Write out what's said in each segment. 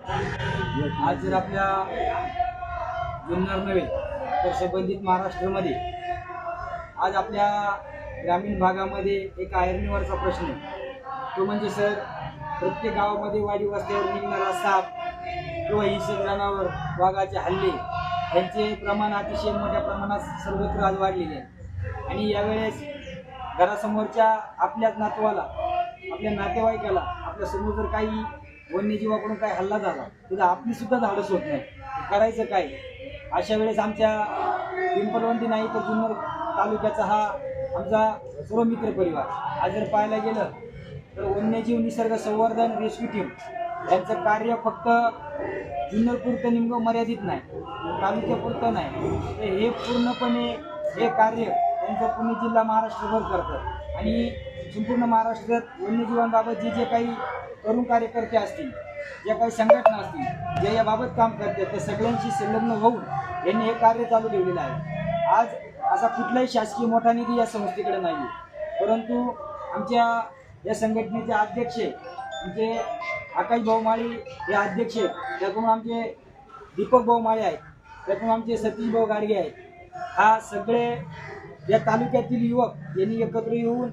आज जर आपल्या जुन्नर नव्हे तर संबंधित महाराष्ट्रामध्ये आज आपल्या ग्रामीण भागामध्ये एक आयर्नीवरचा प्रश्न आहे. तो म्हणजे सर प्रत्येक गावामध्ये वाडी वस्त्यावर निघणारा साप किंवा हिंसक जनावर वाघाचे हल्ले यांचे प्रमाण अतिशय मोठ्या प्रमाणात सर्वत्र आज वाढलेले आहे. आणि यावेळेस घरासमोरच्या आपल्याच नातवाला आपल्या नातेवाईकाला आपल्यासमोर जर काही वन्यजीवाकडून काय हल्ला झाला तिथं आपली सुद्धा झाडं सोडत नाही. करायचं काय? अशा वेळेस आमच्या पिंपलवंती नाही तर जुन्नर तालुक्याचा हा आमचा सर्व मित्र परिवार. आज जर पाहायला गेलं तर वन्यजीव निसर्ग संवर्धन रेस्क्यू टीम यांचं कार्य फक्त जुन्नरपुरतं निमग मर्यादित नाही तालुक्यापुरतं नाही. तर हे पूर्णपणे हे कार्य त्यांचं पुणे जिल्हा महाराष्ट्रभर करतं. आणि संपूर्ण महाराष्ट्रात वन्यजीवांबाबत जे जे काही तरुण कार्यकर्ते असतील ज्या काही संघटना असतील जे याबाबत काम करतात त्या सगळ्यांशी संलग्न होऊन यांनी हे कार्य चालू ठेवलेलं आहे. आज असा कुठलाही शासकीय मोठा निधी या संस्थेकडे नाही परंतु आमच्या या संघटनेचे अध्यक्ष आमचे आकाश भाऊमाळी हे अध्यक्ष त्याकडून आमचे दीपक भाऊमाळे आहेत. त्याकडून आमचे सतीश भाऊ गाडगे आहेत. हा सगळे या तालुक्यातील युवक यांनी एकत्र येऊन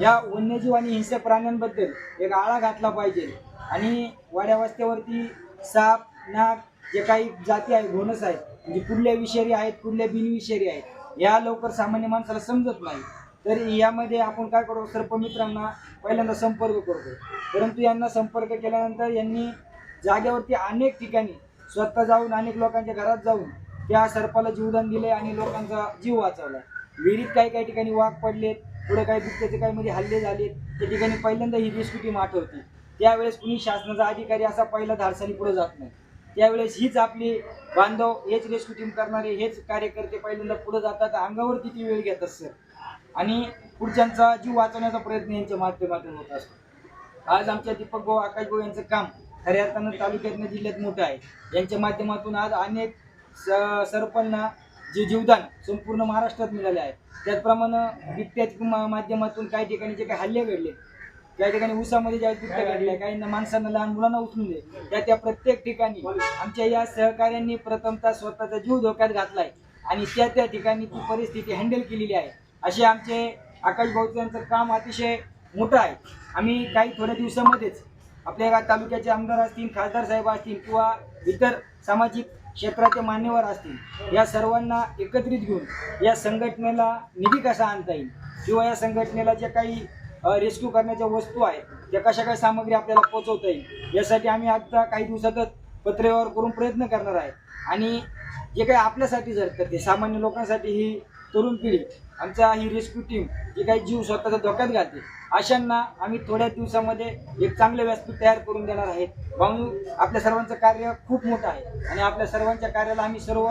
या वन्यजीव आणि हिंसक प्राण्यांबद्दल एक आळा घातला पाहिजे. आणि वाड्यावस्त्यावरती साप नाग जे काही जाती आहे घोणस आहेत म्हणजे कुठल्या विषारी आहेत कुठल्या बिनविषारी आहेत या लवकर सामान्य माणसाला समजत नाही. तर यामध्ये आपण काय करतो सर्पमित्रांना पहिल्यांदा संपर्क करतो. परंतु यांना संपर्क केल्यानंतर यांनी जागेवरती अनेक ठिकाणी स्वतः जाऊन अनेक लोकांच्या घरात जाऊन त्या सर्पाला जीवदान दिले आणि लोकांचा जीव वाचवला विहिरीत काही काही ठिकाणी वाघ पडलेत पुढे काही बिबट्याचे काही म्हणजे हल्ले झाले त्या ठिकाणी पहिल्यांदा ही रेस्क्यू टीम आठवते त्यावेळेस कुणी शासनाचा अधिकारी असा पहिला धाडसानी पुढे जात नाही. त्यावेळेस हीच आपली बांधव हेच रेस्क्यू टीम करणारे हेच कार्यकर्ते पहिल्यांदा पुढे जातात अंगावर किती वेळ घेतात सर आणि पुढच्यांचा जीव वाचवण्याचा प्रयत्न यांच्या माध्यमातून होत असतो. आज आमच्या दीपक भाऊ आकाश भाऊ यांचं काम खऱ्या अर्थानं तालुक्यातनं जिल्ह्यात मोठं आहे. यांच्या माध्यमातून आज अनेक स सरपंना जे जीवदान संपूर्ण महाराष्ट्रात मिळाले आहे. त्याचप्रमाणे बिबट्याच्या माध्यमातून काही ठिकाणी जे काही हल्ले घडले त्या ठिकाणी उसामध्ये ज्या बिबट्या घडल्या काही माणसांना लहान मुलांना उचलून दे त्या त्या प्रत्येक ठिकाणी आमच्या या सहकाऱ्यांनी प्रथमतः स्वतःचा जीव धोक्यात घातलाय आणि त्या त्या ठिकाणी ती परिस्थिती हँडल केलेली आहे. असे आमचे आकाश भाऊ यांचं काम अतिशय मोठं आहे. आम्ही काही थोड्या दिवसामध्येच आपल्या तालुक्याचे आमदार असतील खासदार साहेब असतील किंवा इतर सामाजिक क्षेत्राचे मान्यवर असतील. या सर्वांना एकत्रित घेऊन या संघटनेला निधी कसा आणता येईल? किंवा या संघटनेला ज्या काही रेस्क्यू करण्याच्या वस्तू आहेत त्या कशा काय सामग्री आपल्याला पोहोचवता येईल? यासाठी आम्ही आता काही दिवसातच पत्रव्यवहार करून प्रयत्न करणार आहे. आणि जे काही आपल्यासाठी जर करते सामान्य लोकांसाठी ही तरुण पिढी आमच्या ही रेस्क्यू टीम जे काही जीव स्वतःचा धोक्यात घालते. अशांना आम्ही थोड्या दिवसामध्ये एक चांगले व्यासपीठ तयार करून देणार आहे. म्हणून आपल्या सर्वांचं कार्य खूप मोठं आहे आणि आपल्या सर्वांच्या कार्याला आम्ही सर्व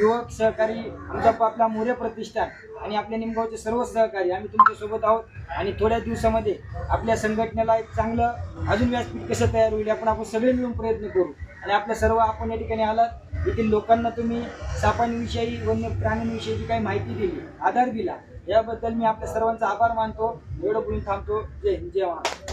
युवक सहकारी आमचा आपला मोरे प्रतिष्ठान आणि आपल्या निमगावचे सर्व सहकारी आम्ही तुमच्यासोबत आहोत आणि थोड्या दिवसामध्ये आपल्या संघटनेला एक चांगलं अजून व्यासपीठ कसं तयार होईल आपण आपण सगळे मिळून प्रयत्न करू. आणि आपल्या सर्व आपण या ठिकाणी आलात. येथील लोकांना तुम्ही सापांविषयी वन्य प्राण्यांविषयीची काही माहिती दिली आधार दिला याबद्दल मी आपल्या सर्वांचा आभार मानतो. एवढं बोलून थांबतो. जय हिंद जय महाराष्ट्र.